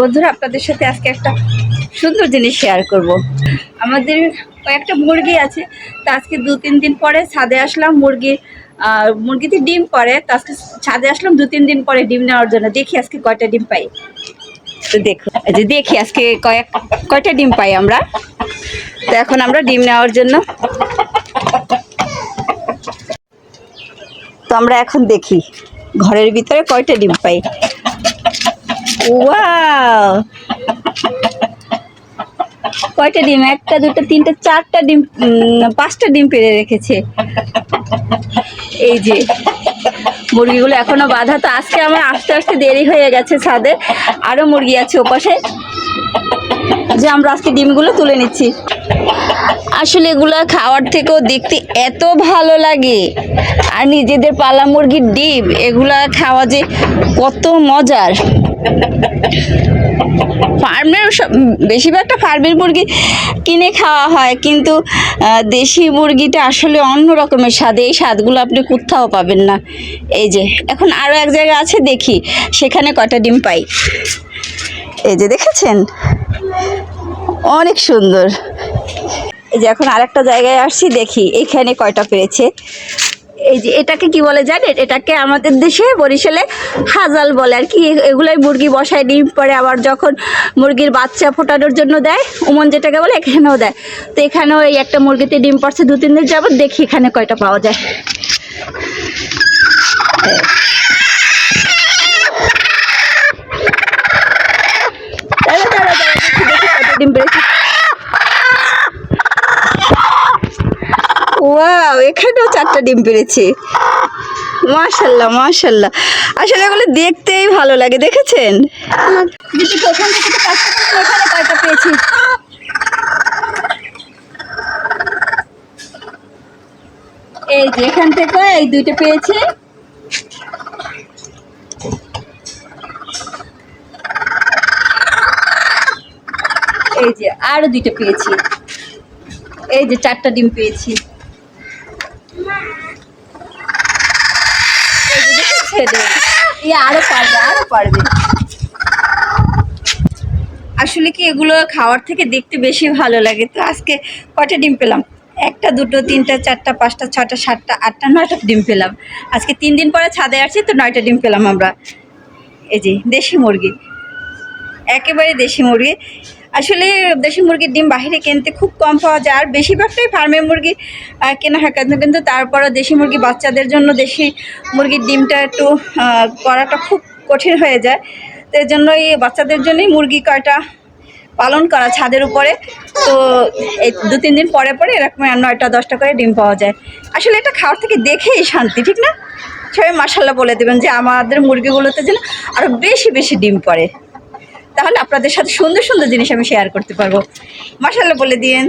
বন্ধুরা, আপনাদের সাথে আজকে একটা সুন্দর জিনিস শেয়ার করব। আমাদের কয়েকটা মুরগি আছে, তা আজকে দু তিন দিন পরে ছাদে আসলাম, মুরগি মুরগিতে ডিম পরে তা আজকে ছাদে আসলাম, দু তিন দিন পরে ডিম নেওয়ার জন্য। দেখি আজকে কয়টা ডিম পাই। তো দেখো যে দেখি আজকে কয়েক, কয়টা ডিম পাই আমরা। তো এখন আমরা ডিম নেওয়ার জন্য। তো আমরা এখন দেখি, ঘরের ভিতরে কয়টা ডিম পাই। ওয়াও কয়টা ডিম? একটা, দুটো, তিনটে, চারটা ডিম পাঁচটা ডিম পেরে রেখেছে। এই যে, মুরগিগুলো এখনও বাঁধা, তো আজকে আমার আস্তে আস্তে দেরি হয়ে গেছে ছাদে। আরও মুরগি আছে ওপাশে। যে, আমরা আজকে ডিমগুলো তুলে নিচ্ছি। আসলে এগুলো খাওয়ার থেকেও দেখতে এত ভালো লাগে। আর নিজেদের পালা মুরগির ডিম, এগুলা খাওয়া যে কত মজার। ফার্মের বেশিরভাগটা ফার্মের মুরগি কিনে খাওয়া হয়, কিন্তু দেশি মুরগিটা আসলে অন্য রকমের স্বাদ। এই স্বাদগুলো আপনি কোথাও পাবেন না। এই যে, এখন আরও এক জায়গা আছে, দেখি। সেখানে কটা ডিম পাই। এই যে, দেখেছেন? অনেক সুন্দর। এই যে, এখন আরেকটা জায়গায় আসছি, দেখি। এখানে কয়টা পেয়েছে এই যে এটাকে কি বলে জানেন? এটাকে আমাদের দেশে বরিশালে হাজাল বলে আর কি। এগুলোই মুরগি বসায়, ডিম পরে আবার যখন মুরগির বাচ্চা ফোটানোর জন্য দেয়, উমন যেটাকে বলে, এখানেও দেয়। তো এখানেও এই একটা মুরগিতে ডিম পড়ছে দু, তিন দিন যাবত, দেখি এখানে কয়টা পাওয়া যায়। ডিম পেরেছে। ওয়াও এখানেও চারটা ডিম পেরেছে। মাশাল্লাহ মাশাল্লাহ। আসলে এগুলো দেখতেই ভালো লাগে, দেখেছেন? এখানে পেয়েছি? এই যে এখান থেকে এই দুইটা পেয়েছি। এই যে আরও দুইটা পেয়েছি। এই যে চারটা ডিম পেয়েছি। এই যে দেখেছেন? পারবে পারবে। আসলে কি এগুলো খাওয়ার থেকে দেখতে বেশি ভালো লাগে। তো আজকে কয়টা ডিম পেলাম? একটা, দুটো, তিনটা, চারটা, পাঁচটা ছটা সাতটা, আটটা, নয়টা ডিম পেলাম। আজকে তিন দিন পরে ছাদে আসছি, তো নয়টা ডিম পেলাম আমরা। এই যে, দেশি মুরগি। একেবারে দেশি মুরগি। আসলে দেশি মুরগির ডিম বাইরে কিনতে খুব কম পাওয়া যায়, আর বেশিরভাগটাই ফার্মের মুরগি কেনা হয়। কিন্তু তারপরও দেশি মুরগি বাচ্চাদের জন্য দেশি মুরগির ডিমটা একটু করাটা খুব কঠিন হয়ে যায়। তো এই জন্যই বাচ্চাদের জন্যই মুরগি কয়টা পালন করা ছাদের উপরে। তো এই দু, তিন দিন পরে পরে এরকম নয়টা, দশটা করে ডিম পাওয়া যায়। আসলে এটা খাওয়ার থেকে দেখেই শান্তি, ঠিক না? সবাই মাসাল্লাহ বলে দেবেন যে আমাদের মুরগিগুলোতে যেন আরও বেশি বেশি ডিম পড়ে। তাহলে আপনাদের সাথে সুন্দর সুন্দর জিনিস আমি শেয়ার করতে পারব। মাসাল্লাহ বলে দিয়েন।